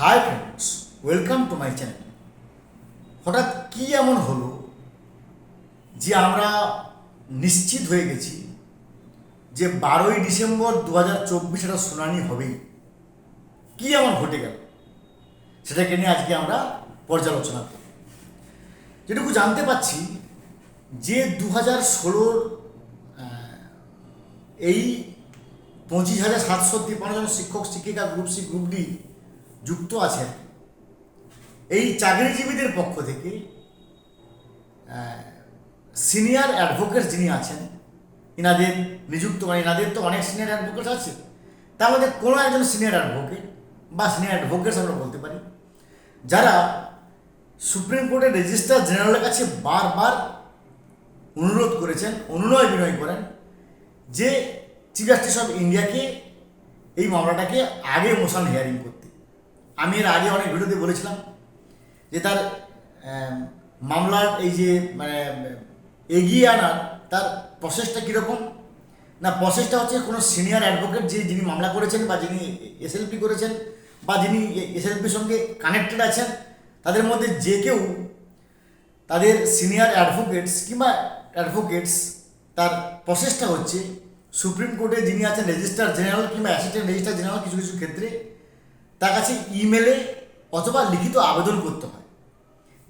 Hi friends welcome to my channel হঠাৎ কি এমন হলো যে আমরা নিশ্চিত হয়ে গেছি যে বারোই ডিসেম্বর দু হাজার চব্বিশ একটা শুনানি হবেই। কি এমন ঘটে গেল? সেটাকে নিয়ে আজকে আমরা পর্যালোচনা করব। যেটুকু জানতে পাচ্ছি যে দু হাজার ষোলোর এই পঁচিশ হাজার সাতশো তিপ্পান্ন জন শিক্ষক, শিক্ষিকা গ্রুপ সি গ্রুপ ডি যুক্ত আছেন। এই চাকরিজীবীদের পক্ষ থেকে সিনিয়র অ্যাডভোকেট যিনি আছেন, ইনাদের নিযুক্ত মানে ইনাদের তো অনেক সিনিয়র অ্যাডভোকেট আছে। তার মধ্যে কোনো একজন সিনিয়র অ্যাডভোকেট বা সিনিয়র অ্যাডভোকেটস আমরা বলতে পারি, যারা সুপ্রিম কোর্টের রেজিস্ট্রার জেনারেলের কাছে বারবার অনুরোধ করেছেন, অনুনয় বিনয় করেন, যে চিফ জাস্টিস অফ ইন্ডিয়াকে এই মামলাটাকে আগে মোশন হিয়ারিং করতে। আমি এর আগে অনেক ভিডিওতে বলেছিলাম যে তার মামলার এই যে মানে এগিয়ে আনার তার প্রসেসটা কীরকম? না প্রসেসটা হচ্ছে কোনো সিনিয়র অ্যাডভোকেট যে যিনি মামলা করেছেন বা যিনি এসএলপি করেছেন বা যিনি এসএলপির সঙ্গে কানেক্টেড আছেন, তাদের মধ্যে যে কেউ তাদের সিনিয়র অ্যাডভোকেটস কিংবা অ্যাডভোকেটস তার প্রসেসটা হচ্ছে সুপ্রিম কোর্টে যিনি আছেন রেজিস্ট্রার জেনারেল কিংবা অ্যাসিস্ট্যান্ট রেজিস্ট্রার জেনারেল কিছু কিছু ক্ষেত্রে তার কাছে ইমেলে অথবা লিখিত আবেদন করতে হয়।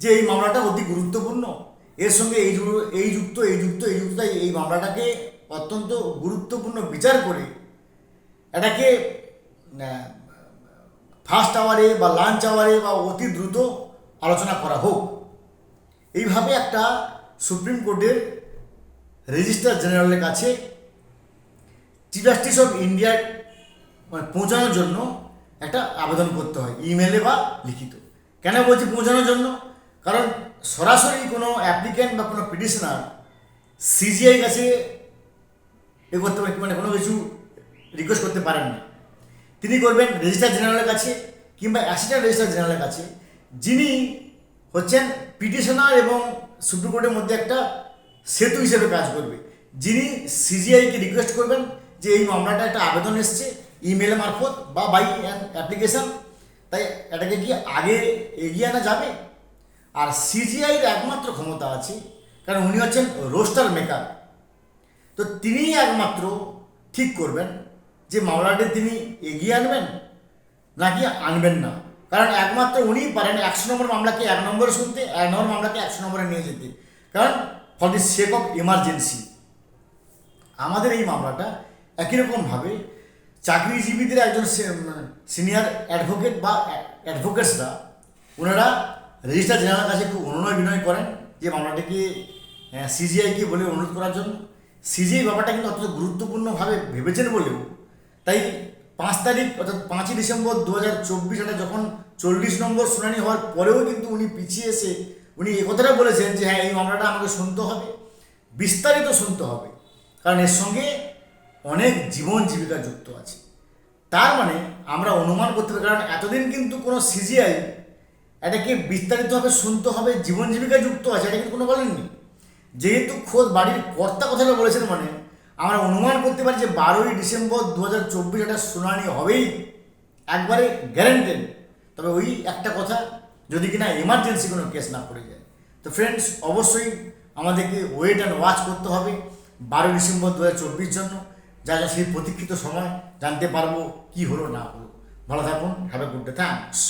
যে এই মামলাটা অতি গুরুত্বপূর্ণ, এর সঙ্গে এই এই যুক্ত এই যুক্ত এই যুক্ত এই মামলাটাকে অত্যন্ত গুরুত্বপূর্ণ বিচার করে এটাকে ফার্স্ট আওয়ারে বা লাঞ্চ আওয়ারে বা অতি দ্রুত আলোচনা করা হোক। এইভাবে একটা সুপ্রিম কোর্টের রেজিস্ট্রার জেনারেলের কাছে চিফ জাস্টিস অফ ইন্ডিয়ার পৌঁছানোর জন্য একটা আবেদন করতে হয় ইমেলে বা লিখিত। কেন বলছি পৌঁছানোর জন্য? কারণ সরাসরি কোনো অ্যাপ্লিক্যান্ট বা কোনো পিটিশনার সিজিআই কাছে এ করতে পারে মানে কোনো কিছু রিকোয়েস্ট করতে পারেন না। তিনি করবেন রেজিস্ট্রার জেনারেলের কাছে কিংবা অ্যাসিস্ট্যান্ট রেজিস্ট্রার জেনারেলের কাছে, যিনি হচ্ছেন পিটিশনার এবং সুপ্রিম কোর্টের মধ্যে একটা সেতু হিসেবে কাজ করবে। যিনি সিজিআইকে রিকোয়েস্ট করবেন যে এই মামলাটা একটা আবেদন এসছে ইমেল মারফত বা বাই অ্যাপ্লিকেশন তাই এটাকে কি আগে এগিয়ে আনা যাবে। আর সিজিআইয়ের একমাত্র ক্ষমতা আছে, কারণ উনি হচ্ছেন রোস্টার মেকার তো তিনিই একমাত্র ঠিক করবেন যে মামলাটি তিনি এগিয়ে আনবেন, নাকি আনবেন না। কারণ একমাত্র উনিই পারেন একশো নম্বর মামলাকে এক নম্বরে শুনতে, এক নম্বর মামলাকে একশো নম্বরে নিয়ে যেতে। কারণ for the sake of emergency আমাদের এই মামলাটা একই রকমভাবে চাকরিজীবীদের একজন সিনিয়র অ্যাডভোকেট বা অ্যাডভোকেটসরা ওনারা রেজিস্ট্রার জেনারেলের কাছে খুব অনুনয় বিনয় করেন যে মামলাটাকে সিজিআইকে বলে অনুরোধ করার জন্য। সিজিআই ব্যাপারটা কিন্তু অত্যন্ত গুরুত্বপূর্ণভাবে ভেবেছেন বলেও, তাই পাঁচ তারিখ অর্থাৎ পাঁচই ডিসেম্বর দু হাজার চব্বিশ সালে যখন চল্লিশ নম্বর শুনানি হওয়ার পরেও কিন্তু উনি পিছিয়ে এসে, উনি এ কথাটা বলেছেন যে হ্যাঁ এই মামলাটা আমাকে শুনতে হবে, বিস্তারিত শুনতে হবে। কারণ এর সঙ্গে অনেক জীবন জীবিকা যুক্ত আছে। তার মানে আমরা অনুমান করতে পারি, কারণ এতদিন কিন্তু কোনো সিজিআই এটাকে বিস্তারিতভাবে শুনতে হবে, জীবন জীবিকা যুক্ত আছে, এটা কিন্তু কোনো বলেননি। যেহেতু খোদ বাড়ির কর্তা কথাটা বলেছেন মানে আমরা অনুমান করতে পারি যে বারোই ডিসেম্বর দু হাজার চব্বিশ একটা শুনানি হবেই, একবারে গ্যারেন্টেড তবে ওই একটা কথা, যদি কিনা এমার্জেন্সি কোনো কেস না পড়ে যায়, তো ফ্রেন্ডস অবশ্যই আমাদেরকে ওয়েট অ্যান্ড ওয়াচ করতে হবে বারোই ডিসেম্বর দু হাজার চব্বিশ জন্য। যা যা সেই প্রতীক্ষিত সময় জানতে পারব কি হলো, না হলো। ভালো থাকুন have a good day thanks